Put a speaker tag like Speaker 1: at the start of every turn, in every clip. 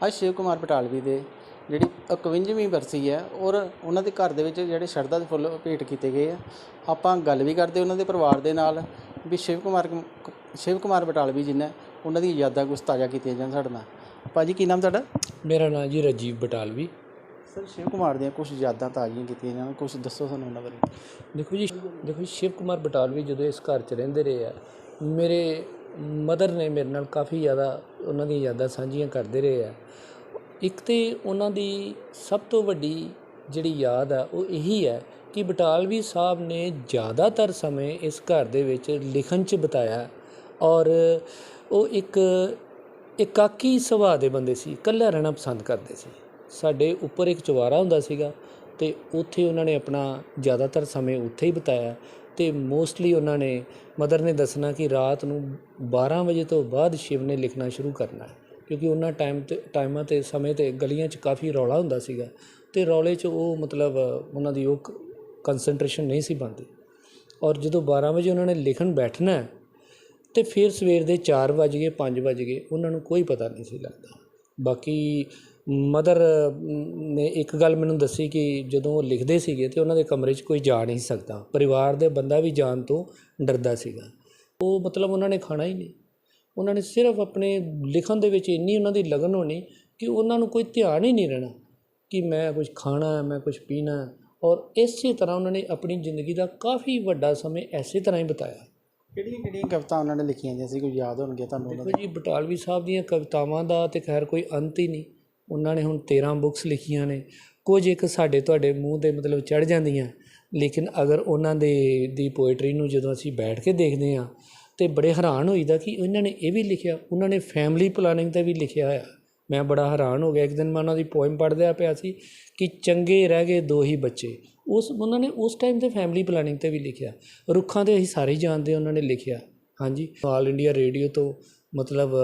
Speaker 1: ਅੱਜ ਸ਼ਿਵ ਕੁਮਾਰ ਬਟਾਲਵੀ ਦੇ ਜਿਹੜੀ 51ਵੀਂ ਬਰਸੀ ਹੈ ਔਰ ਉਹਨਾਂ ਦੇ ਘਰ ਦੇ ਵਿੱਚ ਜਿਹੜੇ ਸ਼ਰਧਾ ਦੇ ਫੁੱਲ ਭੇਟ ਕੀਤੇ ਗਏ ਆ। ਆਪਾਂ ਗੱਲ ਵੀ ਕਰਦੇ ਉਹਨਾਂ ਦੇ ਪਰਿਵਾਰ ਦੇ ਨਾਲ ਵੀ ਸ਼ਿਵ ਕੁਮਾਰ ਸ਼ਿਵ ਕੁਮਾਰ ਬਟਾਲਵੀ ਜਿਨ੍ਹਾਂ ਉਹਨਾਂ ਦੀਆਂ ਯਾਦਾਂ ਕੁਝ ਤਾਜ਼ਾ ਕੀਤੀਆਂ ਜਾਣ ਸਾਡੇ ਨਾਲ। ਭਾਜੀ ਕੀ ਨਾਮ ਤੁਹਾਡਾ?
Speaker 2: ਮੇਰਾ ਨਾਮ ਜੀ ਰਾਜੀਵ ਬਟਾਲਵੀ।
Speaker 1: ਸਰ ਸ਼ਿਵ ਕੁਮਾਰ ਦੀਆਂ ਕੁਝ ਯਾਦਾਂ ਤਾਜ਼ੀਆਂ ਕੀਤੀਆਂ ਜਾਣ ਕੁਝ ਦੱਸੋ ਸਾਨੂੰ ਉਹਨਾਂ ਬਾਰੇ।
Speaker 2: ਦੇਖੋ ਜੀ ਦੇਖੋ ਜੀ, ਸ਼ਿਵ ਕੁਮਾਰ ਬਟਾਲਵੀ ਜਦੋਂ ਇਸ ਘਰ 'ਚ ਰਹਿੰਦੇ ਰਹੇ ਆ ਮੇਰੇ ਮਦਰ ਨੇ ਮੇਰੇ ਨਾਲ ਕਾਫੀ ਜ਼ਿਆਦਾ ਉਹਨਾਂ ਦੀਆਂ ਯਾਦਾਂ ਸਾਂਝੀਆਂ ਕਰਦੇ ਰਹੇ ਆ। ਇੱਕ ਤਾਂ ਉਹਨਾਂ ਦੀ ਸਭ ਤੋਂ ਵੱਡੀ ਜਿਹੜੀ ਯਾਦ ਆ, ਉਹ ਇਹੀ ਹੈ ਕਿ ਬਟਾਲਵੀ ਸਾਹਿਬ ਨੇ ਜ਼ਿਆਦਾਤਰ ਸਮੇਂ ਇਸ ਘਰ ਦੇ ਵਿੱਚ ਲਿਖਣ 'ਚ ਬਿਤਾਇਆ ਔਰ ਉਹ ਇੱਕ ਇਕਾਕੀ ਸੁਭਾਅ ਦੇ ਬੰਦੇ ਸੀ, ਇਕੱਲਾ ਰਹਿਣਾ ਪਸੰਦ ਕਰਦੇ ਸੀ। ਸਾਡੇ ਉੱਪਰ ਇੱਕ ਚੁਬਾਰਾ ਹੁੰਦਾ ਸੀਗਾ ਤੇ ਉੱਥੇ ਉਹਨਾਂ ਨੇ ਆਪਣਾ ਜ਼ਿਆਦਾਤਰ ਸਮੇਂ ਉੱਥੇ ਹੀ ਬਿਤਾਇਆ ਅਤੇ ਮੋਸਟਲੀ ਉਹਨਾਂ ਨੇ ਮਦਰ ਨੇ ਦੱਸਣਾ ਕਿ ਰਾਤ ਨੂੰ 12 ਵਜੇ ਤੋਂ ਬਾਅਦ ਸ਼ਿਵ ਨੇ ਲਿਖਣਾ ਸ਼ੁਰੂ ਕਰਨਾ ਕਿਉਂਕਿ ਉਹਨਾਂ ਟਾਈਮ ਤੇ ਟਾਈਮਾਂ ਤੇ ਸਮੇਂ ਤੇ ਗਲੀਆਂ 'ਚ ਕਾਫੀ ਰੌਲਾ ਹੁੰਦਾ ਸੀਗਾ ਅਤੇ ਰੌਲੇ 'ਚ ਉਹ ਮਤਲਬ ਉਹਨਾਂ ਦੀ ਉਹ ਕਨਸੈਂਟਰੇਸ਼ਨ ਨਹੀਂ ਸੀ ਬਣਦੀ। ਔਰ ਜਦੋਂ 12 ਵਜੇ ਉਹਨਾਂ ਨੇ ਲਿਖਣ ਬੈਠਣਾ ਹੈ, ਤੇ ਫਿਰ ਸਵੇਰ ਦੇ 4 ਵਜ ਗਏ 5 ਵਜ ਗਏ ਉਹਨਾਂ ਨੂੰ ਕੋਈ ਪਤਾ ਨਹੀਂ ਸੀ ਲੱਗਦਾ। ਬਾਕੀ ਮਦਰ ਨੇ ਇੱਕ ਗੱਲ ਮੈਨੂੰ ਦੱਸੀ ਕਿ ਜਦੋਂ ਉਹ ਲਿਖਦੇ ਸੀਗੇ ਤੇ ਉਹਨਾਂ ਦੇ ਕਮਰੇ 'ਚ ਕੋਈ ਜਾ ਨਹੀਂ ਸਕਦਾ। ਪਰਿਵਾਰ ਦੇ ਬੰਦਾ ਵੀ ਜਾਣ ਤੋਂ ਡਰਦਾ ਸੀਗਾ। ਉਹ ਮਤਲਬ ਉਹਨਾਂ ਨੇ ਖਾਣਾ ਹੀ ਨਹੀਂ। ਉਹਨਾਂ ਨੇ ਸਿਰਫ ਆਪਣੇ ਲਿਖਣ ਦੇ ਵਿੱਚ ਇੰਨੀ ਉਹਨਾਂ ਦੀ ਲਗਨ ਹੋਣੀ ਕਿ ਉਹਨਾਂ ਨੂੰ ਕੋਈ ਧਿਆਨ ਹੀ ਨਹੀਂ ਰਹਿਣਾ ਕਿ ਮੈਂ ਕੁਝ ਖਾਣਾ ਹੈ ਮੈਂ ਕੁਝ ਪੀਣਾ। ਹੈ ਔਰ ਇਸੇ ਤਰ੍ਹਾਂ ਉਹਨਾਂ ਨੇ ਆਪਣੀ ਜ਼ਿੰਦਗੀ ਦਾ ਕਾਫੀ ਵੱਡਾ ਸਮੇਂ ਐਸੇ ਤਰ੍ਹਾਂ ਹੀ ਬਿਤਾਇਆ।
Speaker 1: ਕਿਹੜੀਆਂ ਕਿਹੜੀਆਂ ਕਵਿਤਾ ਉਹਨਾਂ ਨੇ ਲਿਖੀਆਂ ਜਾਂ ਸੀ? ਕੋਈ ਯਾਦ ਹੋਣਗੇ ਤੁਹਾਨੂੰ ਉਹਨਾਂ
Speaker 2: ਦੇਖੋ ਜੀ ਬਟਾਲਵੀ ਸਾਹਿਬ ਦੀਆਂ ਕਵਿਤਾਵਾਂ ਦਾ ਤੇ ਖੈਰ ਕੋਈ ਅੰਤ ਹੀ ਨਹੀਂ। ਉਹਨਾਂ ਨੇ ਹੁਣ 13 ਬੁੱਕਸ ਲਿਖੀਆਂ ਨੇ। ਕੁਝ ਇੱਕ ਸਾਡੇ ਤੁਹਾਡੇ ਮੂੰਹ ਤੇ ਮਤਲਬ ਚੜ ਜਾਂਦੀਆਂ, ਲੇਕਿਨ ਅਗਰ ਉਹਨਾਂ ਦੇ, ਦੀ ਪੋਇਟਰੀ ਨੂੰ ਜਦੋਂ ਅਸੀਂ ਬੈਠ ਕੇ ਦੇਖਦੇ ਹਾਂ, ਤੇ ਬੜੇ ਹੈਰਾਨ ਹੋਈਦਾ ਕਿ ਉਹਨਾਂ ਨੇ ਇਹ ਵੀ ਲਿਖਿਆ, ਉਹਨਾਂ ਨੇ ਫੈਮਿਲੀ ਪਲਾਨਿੰਗ ਤੇ ਵੀ ਲਿਖਿਆ ਹੋਇਆ। ਮੈਂ ਬੜਾ ਹੈਰਾਨ ਹੋ ਗਿਆ, ਇੱਕ ਦਿਨ ਮੈਂ ਉਹਨਾਂ ਦੀ ਪੋਇਮ ਪੜ੍ਹਦਿਆ ਪਿਆ ਸੀ ਕਿ ਚੰਗੇ ਰਹਿ ਗਏ ਦੋ ਹੀ ਬੱਚੇ। ਉਸ, ਉਹਨਾਂ ਨੇ ਉਸ ਟਾਈਮ ਤੇ ਫੈਮਿਲੀ ਪਲਾਨਿੰਗ ਤੇ ਵੀ ਲਿਖਿਆ। ਰੁੱਖਾਂ ਤੇ ਅਸੀਂ ਸਾਰੇ ਜਾਣਦੇ ਉਹਨਾਂ ਨੇ ਲਿਖਿਆ। ਹਾਂਜੀ ਆਲ ਇੰਡੀਆ ਰੇਡੀਓ ਤੋਂ ਮਤਲਬ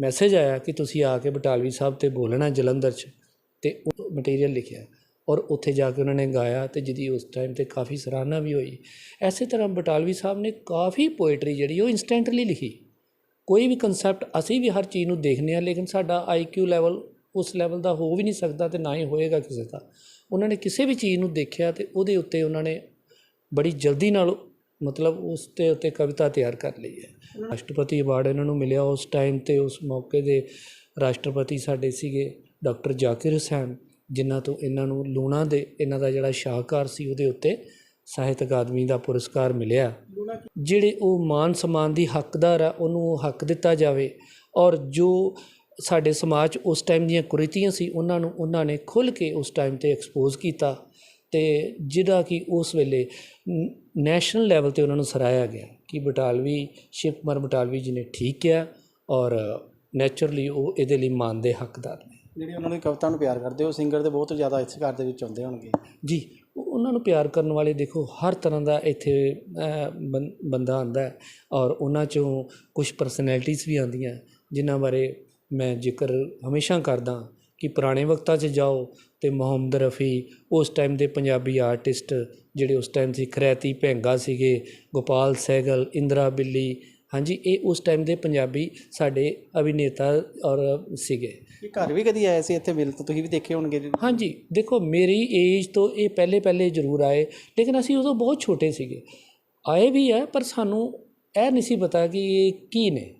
Speaker 2: ਮੈਸੇਜ ਆਇਆ ਕਿ ਤੁਸੀਂ ਆ ਕੇ ਬਟਾਲਵੀ ਸਾਹਿਬ ਤੇ ਬੋਲਣਾ ਜਲੰਧਰ 'ਚ ਤੇ ਉਹ ਮਟੀਰੀਅਲ ਲਿਖਿਆ। ਔਰ ਉੱਥੇ ਜਾ ਕੇ ਉਹਨਾਂ ਨੇ ਗਾਇਆ ਤੇ ਜਿਹਦੀ ਉਸ ਟਾਈਮ ਤੇ ਕਾਫੀ ਸਰਾਹਨਾ ਵੀ ਹੋਈ। ਐਸੇ ਤਰ੍ਹਾਂ ਬਟਾਲਵੀ ਸਾਹਿਬ ਨੇ ਕਾਫੀ ਪੋਇਟਰੀ ਜਿਹੜੀ ਉਹ ਇਨਸਟੈਂਟਲੀ ਲਿਖੀ। ਕੋਈ ਵੀ ਕਨਸੈਪਟ ਅਸੀਂ ਵੀ ਹਰ ਚੀਜ਼ ਨੂੰ ਦੇਖਨੇ ਆ ਲੇਕਿਨ ਸਾਡਾ ਆਈਕਿਊ ਲੈਵਲ ਉਸ ਲੈਵਲ ਦਾ ਹੋ ਵੀ ਨਹੀਂ ਸਕਦਾ ਤੇ ਨਾ ਹੀ ਹੋਏਗਾ ਕਿਸੇ ਦਾ। ਉਹਨਾਂ ਨੇ ਕਿਸੇ ਵੀ ਚੀਜ਼ ਨੂੰ ਦੇਖਿਆ ਤੇ ਉਹਦੇ ਉੱਤੇ ਉਹਨਾਂ ਨੇ ਬੜੀ ਜਲਦੀ ਨਾਲ ਮਤਲਬ ਉਸ ਤੇ ਉੱਤੇ ਕਵਿਤਾ ਤਿਆਰ ਕਰ ਲਈ ਹੈ। ਰਾਸ਼ਟਰਪਤੀ ਅਵਾਰਡ ਇਹਨਾਂ ਨੂੰ ਮਿਲਿਆ ਉਸ ਟਾਈਮ ਤੇ ਉਸ ਮੌਕੇ ਦੇ ਰਾਸ਼ਟਰਪਤੀ ਸਾਡੇ ਸੀਗੇ ਡਾਕਟਰ ਜ਼ਾਕਿਰ ਹੁਸੈਨ ਜਿਨ੍ਹਾਂ ਤੋਂ ਇਹਨਾਂ ਨੂੰ ਲੂਣਾ ਦੇ ਇਹਨਾਂ ਦਾ ਜਿਹੜਾ ਸ਼ਾਹਕਾਰ ਸੀ ਉਹਦੇ ਉੱਤੇ ਸਾਹਿਤ ਅਕਾਦਮੀ ਦਾ ਪੁਰਸਕਾਰ ਮਿਲਿਆ। ਜਿਹੜੇ ਉਹ ਮਾਨ ਸਨਮਾਨ ਦੀ ਹੱਕਦਾਰ ਆ ਉਹਨੂੰ ਉਹ ਹੱਕ ਦਿੱਤਾ ਜਾਵੇ ਔਰ ਜੋ ਸਾਡੇ ਸਮਾਜ ਉਸ ਟਾਈਮ ਦੀਆਂ ਕੁਰੀਤੀਆਂ ਸੀ ਉਹਨਾਂ ਨੂੰ ਉਹਨਾਂ ਨੇ ਖੁੱਲ੍ਹ ਕੇ ਉਸ ਟਾਈਮ ਤੇ ਐਕਸਪੋਜ਼ ਕੀਤਾ। ਤੇ ਜਿਹੜਾ ਕਿ ਉਸ ਵੇਲੇ ਨੈਸ਼ਨਲ ਲੈਵਲ ਤੇ ਉਹਨਾਂ ਨੂੰ ਸਰਾਇਆ ਗਿਆ ਕਿ ਬਟਾਲਵੀ ਸ਼ਿਵ ਕੁਮਾਰ ਬਟਾਲਵੀ ਜੀ ਨੇ ਠੀਕ ਕਿਹਾ ਔਰ ਨੇਚਰਲੀ ਉਹ ਇਹਦੇ ਲਈ ਮਾਨ ਦੇ ਹੱਕਦਾਰ ਨੇ।
Speaker 1: ਜਿਹੜੇ ਉਹਨਾਂ ਦੀ ਕਵਿਤਾ ਨੂੰ ਪਿਆਰ ਕਰਦੇ ਉਹ ਸਿੰਗਰ ਦੇ ਬਹੁਤ ਜ਼ਿਆਦਾ ਇਸ ਘਰ ਦੇ ਵਿੱਚ ਆਉਂਦੇ ਹੋਣਗੇ।
Speaker 2: ਜੀ ਉਹ- ਉਹਨਾਂ ਨੂੰ ਪਿਆਰ ਕਰਨ ਵਾਲੇ ਦੇਖੋ ਹਰ ਤਰ੍ਹਾਂ ਦਾ ਇੱਥੇ ਬੰਦਾ ਆਂਦਾ ਔਰ ਉਹਨਾਂ ਚੋਂ ਕੁਝ ਪਰਸਨੈਲਿਟੀਜ਼ ਵੀ ਆਉਂਦੀਆਂ ਜਿਨ੍ਹਾਂ ਬਾਰੇ ਮੈਂ ਜ਼ਿਕਰ ਹਮੇਸ਼ਾ ਕਰਦਾ ਕਿ ਪੁਰਾਣੇ ਵਕਤਾਂ 'ਚ ਜਾਓ ਤੇ ਮੁਹੰਮਦ ਰਫੀ ਉਸ ਟਾਈਮ ਦੇ ਪੰਜਾਬੀ ਆਰਟਿਸਟ ਜਿਹੜੇ ਉਸ ਟਾਈਮ ਸੀ ਖਰੈਤੀ ਭੈਂਗਾ ਸੀਗੇ ਗੋਪਾਲ ਸਹਿਗਲ ਇੰਦਰਾ ਬਿੱਲੀ ਹਾਂਜੀ ਇਹ ਉਸ ਟਾਈਮ ਦੇ ਪੰਜਾਬੀ ਸਾਡੇ ਅਭਿਨੇਤਾ ਔਰ ਸੀਗੇ।
Speaker 1: ਇਹ ਘਰ ਵੀ ਕਦੀ ਆਏ ਸੀ ਇੱਥੇ ਮਿਲ ਤੋਂ? ਤੁਸੀਂ ਵੀ ਦੇਖੇ ਹੋਣਗੇ।
Speaker 2: ਹਾਂਜੀ ਦੇਖੋ ਮੇਰੀ ਏਜ ਤੋਂ ਇਹ ਪਹਿਲੇ ਪਹਿਲੇ ਜ਼ਰੂਰ ਆਏ ਲੇਕਿਨ ਅਸੀਂ ਉਦੋਂ ਬਹੁਤ ਛੋਟੇ ਸੀਗੇ। ਆਏ ਵੀ ਆ ਪਰ ਸਾਨੂੰ ਇਹ ਨਹੀਂ ਸੀ ਪਤਾ ਕਿ ਇਹ ਕੀ ਨੇ।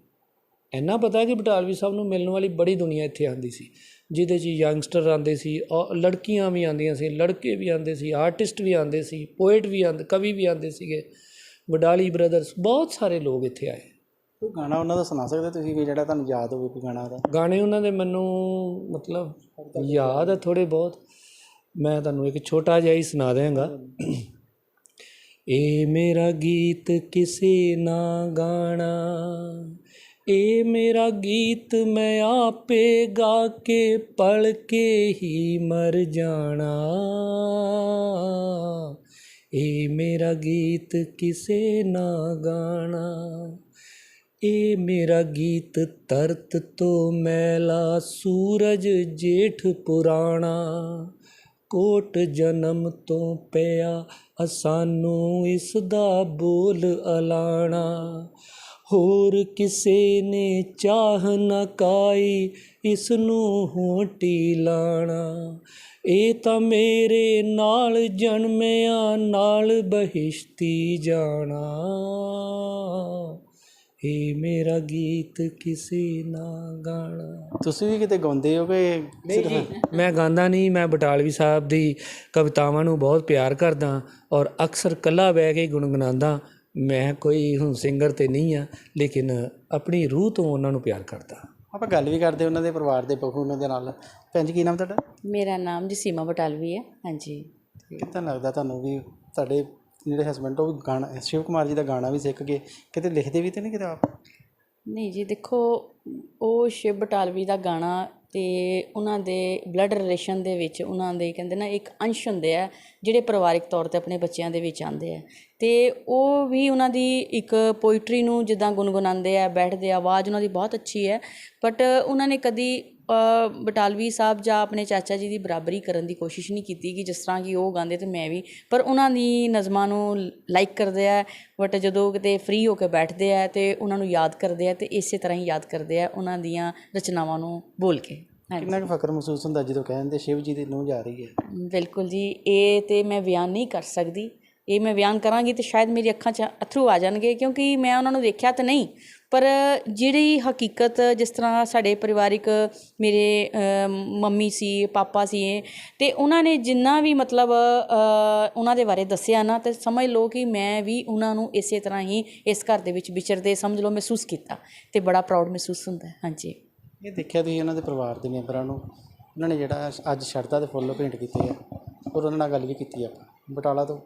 Speaker 2: ਇੰਨਾ ਪਤਾ ਕਿ ਬਟਾਲਵੀ ਸਾਹਿਬ ਨੂੰ ਮਿਲਣ ਵਾਲੀ ਬੜੀ ਦੁਨੀਆ ਇੱਥੇ ਆਂਦੀ ਸੀ। ਜਿਹਦੇ 'ਚ ਯੰਗਸਟਰ ਆਉਂਦੇ ਸੀ ਔਰ ਲੜਕੀਆਂ ਵੀ ਆਉਂਦੀਆਂ ਸੀ ਲੜਕੇ ਵੀ ਆਉਂਦੇ ਸੀ ਆਰਟਿਸਟ ਵੀ ਆਉਂਦੇ ਸੀ ਪੋਇਟ ਵੀ ਆਉਂਦੇ ਕਵੀ ਵੀ ਆਉਂਦੇ ਸੀਗੇ ਵਡਾਲੀ ਬ੍ਰਦਰਸ ਬਹੁਤ ਸਾਰੇ ਲੋਕ ਇੱਥੇ ਆਏ।
Speaker 1: ਕੋਈ ਗਾਣਾ ਉਹਨਾਂ ਦਾ ਸੁਣਾ ਸਕਦੇ ਤੁਸੀਂ ਵੀ ਜਿਹੜਾ ਤੁਹਾਨੂੰ ਯਾਦ ਹੋਵੇ ਕੋਈ ਗਾਣਾ ਉਹਦਾ?
Speaker 2: ਗਾਣੇ ਉਹਨਾਂ ਦੇ ਮੈਨੂੰ ਮਤਲਬ ਯਾਦ ਹੈ ਥੋੜੇ ਬਹੁਤ। ਮੈਂ ਤੁਹਾਨੂੰ ਇੱਕ ਛੋਟਾ ਜਿਹਾ ਹੀ ਸੁਣਾ ਦਿਆਂਗਾ। ਇਹ ਮੇਰਾ ਗੀਤ ਕਿਸੇ ਨਾ ਗਾਣਾ ਇਹ ਮੇਰਾ ਗੀਤ ਮੈਂ ਆਪੇ ਗਾ ਕੇ ਪਲ ਕੇ ਹੀ ਮਰ ਜਾਣਾ। ਇਹ ਮੇਰਾ ਗੀਤ ਕਿਸੇ ਨਾ ਗਾਣਾ। ਇਹ ਮੇਰਾ ਗੀਤ ਤਰਤ ਤੋਂ ਮੈਲਾ ਸੂਰਜ ਜੇਠ ਪੁਰਾਣਾ। ਕੋਟ ਜਨਮ ਤੋਂ ਪਿਆ ਸਾਨੂੰ ਇਸ ਦਾ ਬੋਲ ਅਲਾਣਾ। ਹੋਰ ਕਿਸੇ ਨੇ ਚਾਹ ਨਾ ਕਾਈ ਇਸ ਨੂੰ ਹੋਟੀ ਲਾਣਾ। ਇਹ ਤਾਂ ਮੇਰੇ ਨਾਲ ਜਨਮਿਆ ਨਾਲ ਬਹਿਸ਼ਤੀ ਜਾਣਾ। ਏ ਮੇਰਾ ਗੀਤ ਕਿਸੇ ਨਾ ਗਾਣਾ।
Speaker 1: ਤੁਸੀਂ ਵੀ ਕਿਤੇ ਗਾਉਂਦੇ ਹੋ ਕਿ
Speaker 2: ਮੈਂ ਗਾਉਂਦਾ ਨਹੀਂ ਮੈਂ ਬਟਾਲਵੀ ਸਾਹਿਬ ਦੀ ਕਵਿਤਾਵਾਂ ਨੂੰ ਬਹੁਤ ਪਿਆਰ ਕਰਦਾ ਔਰ ਅਕਸਰ ਕੱਲਾ ਬਹਿ ਕੇ ਗੁੰਗਣਾਉਂਦਾ ਮੈਂ ਕੋਈ ਹੁਣ ਸਿੰਗਰ ਤੇ ਨਹੀਂ ਆ ਲੇਕਿਨ ਆਪਣੀ ਰੂਹ ਤੋਂ ਉਹਨਾਂ ਨੂੰ ਪਿਆਰ ਕਰਦਾ।
Speaker 1: ਆਪਾਂ ਗੱਲ ਵੀ ਕਰਦੇ ਉਹਨਾਂ ਦੇ ਪਰਿਵਾਰ ਦੇ ਬਹੂ ਉਹਨਾਂ ਦੇ ਨਾਲ। ਭੈਣ ਜੀ ਕੀ ਨਾਮ ਤੁਹਾਡਾ?
Speaker 3: ਮੇਰਾ ਨਾਮ ਜੀ ਸੀਮਾ ਬਟਾਲਵੀ ਹੈ। ਹਾਂਜੀ।
Speaker 1: ਕਿੱਦਾਂ ਲੱਗਦਾ ਤੁਹਾਨੂੰ ਵੀ ਤੁਹਾਡੇ ਜਿਹੜੇ ਹਸਬੰਡ ਉਹ ਵੀ ਗਾਣਾ ਸ਼ਿਵ ਕੁਮਾਰ ਜੀ ਦਾ ਗਾਣਾ ਵੀ ਸਿੱਖ ਕੇ ਕਿਤੇ ਲਿਖਦੇ ਵੀ ਤੇ ਨਹੀਂ ਕਿਤੇ ਆਪ
Speaker 3: ਨਹੀਂ ਜੀ ਦੇਖੋ ਉਹ ਸ਼ਿਵ ਬਟਾਲਵੀ ਦਾ ਗਾਣਾ ਅਤੇ ਉਹਨਾਂ ਦੇ ਬਲੱਡ ਰਿਲੇਸ਼ਨ ਦੇ ਵਿੱਚ ਉਹਨਾਂ ਦੇ ਕਹਿੰਦੇ ਨਾ ਇੱਕ ਅੰਸ਼ ਹੁੰਦੇ ਆ, ਜਿਹੜੇ ਪਰਿਵਾਰਿਕ ਤੌਰ ਤੇ ਆਪਣੇ ਬੱਚਿਆਂ ਦੇ ਵਿੱਚ ਆਉਂਦੇ ਆ। ਅਤੇ ਉਹ ਵੀ ਉਹਨਾਂ ਦੀ ਇੱਕ ਪੋਇਟਰੀ ਨੂੰ ਜਿੱਦਾਂ ਗੁੰਗੁਣਾਉਂਦੇ ਆ, ਬੈਠਦੇ ਆ, ਆਵਾਜ਼ ਉਹਨਾਂ ਦੀ ਬਹੁਤ ਅੱਛੀ ਹੈ ਬਟ ਉਹਨਾਂ ਨੇ ਕਦੀ ਬਟਾਲਵੀ ਸਾਹਿਬ ਜਾਂ ਆਪਣੇ ਚਾਚਾ ਜੀ ਦੀ ਬਰਾਬਰੀ ਕਰਨ ਦੀ ਕੋਸ਼ਿਸ਼ ਨਹੀਂ ਕੀਤੀ ਕਿ ਜਿਸ ਤਰ੍ਹਾਂ ਕਿ ਉਹ ਗਾਉਂਦੇ ਤੇ ਮੈਂ ਵੀ ਪਰ ਉਹਨਾਂ ਦੀ ਨਜ਼ਮਾਂ ਨੂੰ ਲਾਈਕ ਕਰਦੇ ਆ ਬਟ ਜਦੋਂ ਕਿਤੇ ਫ੍ਰੀ ਹੋ ਕੇ ਬੈਠਦੇ ਆ ਤੇ ਉਹਨਾਂ ਨੂੰ ਯਾਦ ਕਰਦੇ ਆ ਤੇ ਇਸੇ ਤਰ੍ਹਾਂ ਹੀ ਯਾਦ ਕਰਦੇ ਆ ਉਹਨਾਂ ਦੀਆਂ ਰਚਨਾਵਾਂ ਨੂੰ ਬੋਲ ਕੇ।
Speaker 1: ਕਿੰਨਾ ਕੁ ਫਖਰ ਮਹਿਸੂਸ ਹੁੰਦਾ ਜਦੋਂ ਕਹਿੰਦੇ ਸ਼ਿਵ ਜੀ ਦੀ ਨੂੰਹ ਜਾ ਰਹੀ ਹੈ
Speaker 3: ਬਿਲਕੁਲ ਜੀ ਇਹ ਤੇ ਮੈਂ ਬਿਆਨ ਨਹੀਂ ਕਰ ਸਕਦੀ। ਇਹ ਮੈਂ ਬਿਆਨ ਕਰਾਂਗੀ ਤੇ ਸ਼ਾਇਦ ਮੇਰੀ ਅੱਖਾਂ 'ਚ ਅਥਰੂ ਆ ਜਾਣਗੇ ਕਿਉਂਕਿ ਮੈਂ ਉਹਨਾਂ ਨੂੰ ਦੇਖਿਆ ਤਾਂ ਨਹੀਂ ਪਰ ਜਿਹੜੀ ਹਕੀਕਤ ਜਿਸ ਤਰ੍ਹਾਂ ਸਾਡੇ ਪਰਿਵਾਰਿਕ ਮੇਰੇ ਮੰਮੀ ਸੀ, ਪਾਪਾ ਸੀ ਅਤੇ ਉਹਨਾਂ ਨੇ ਜਿੰਨਾ ਵੀ ਮਤਲਬ ਉਹਨਾਂ ਦੇ ਬਾਰੇ ਦੱਸਿਆ ਨਾ, ਤਾਂ ਸਮਝ ਲਓ ਕਿ ਮੈਂ ਵੀ ਉਹਨਾਂ ਨੂੰ ਇਸੇ ਤਰ੍ਹਾਂ ਹੀ ਇਸ ਘਰ ਦੇ ਵਿੱਚ ਵਿਚਰਦੇ ਸਮਝ ਲਓ ਮਹਿਸੂਸ ਕੀਤਾ ਤੇ ਬੜਾ ਪ੍ਰਾਊਡ ਮਹਿਸੂਸ ਹੁੰਦਾ, ਹਾਂਜੀ।
Speaker 1: ਇਹ ਦੇਖਿਆ ਤੁਸੀਂ ਉਹਨਾਂ ਦੇ ਪਰਿਵਾਰ ਦੇ ਮੈਂਬਰਾਂ ਨੂੰ, ਉਹਨਾਂ ਨੇ ਜਿਹੜਾ ਅੱਜ ਸ਼ਰਧਾ ਦੇ ਫੁੱਲ ਭੇਂਟ ਕੀਤੇ ਆ, ਔਰ ਉਹਨਾਂ ਨਾਲ ਗੱਲ ਵੀ ਕੀਤੀ ਆਪਾਂ। ਬਟਾਲਾ ਤੋਂ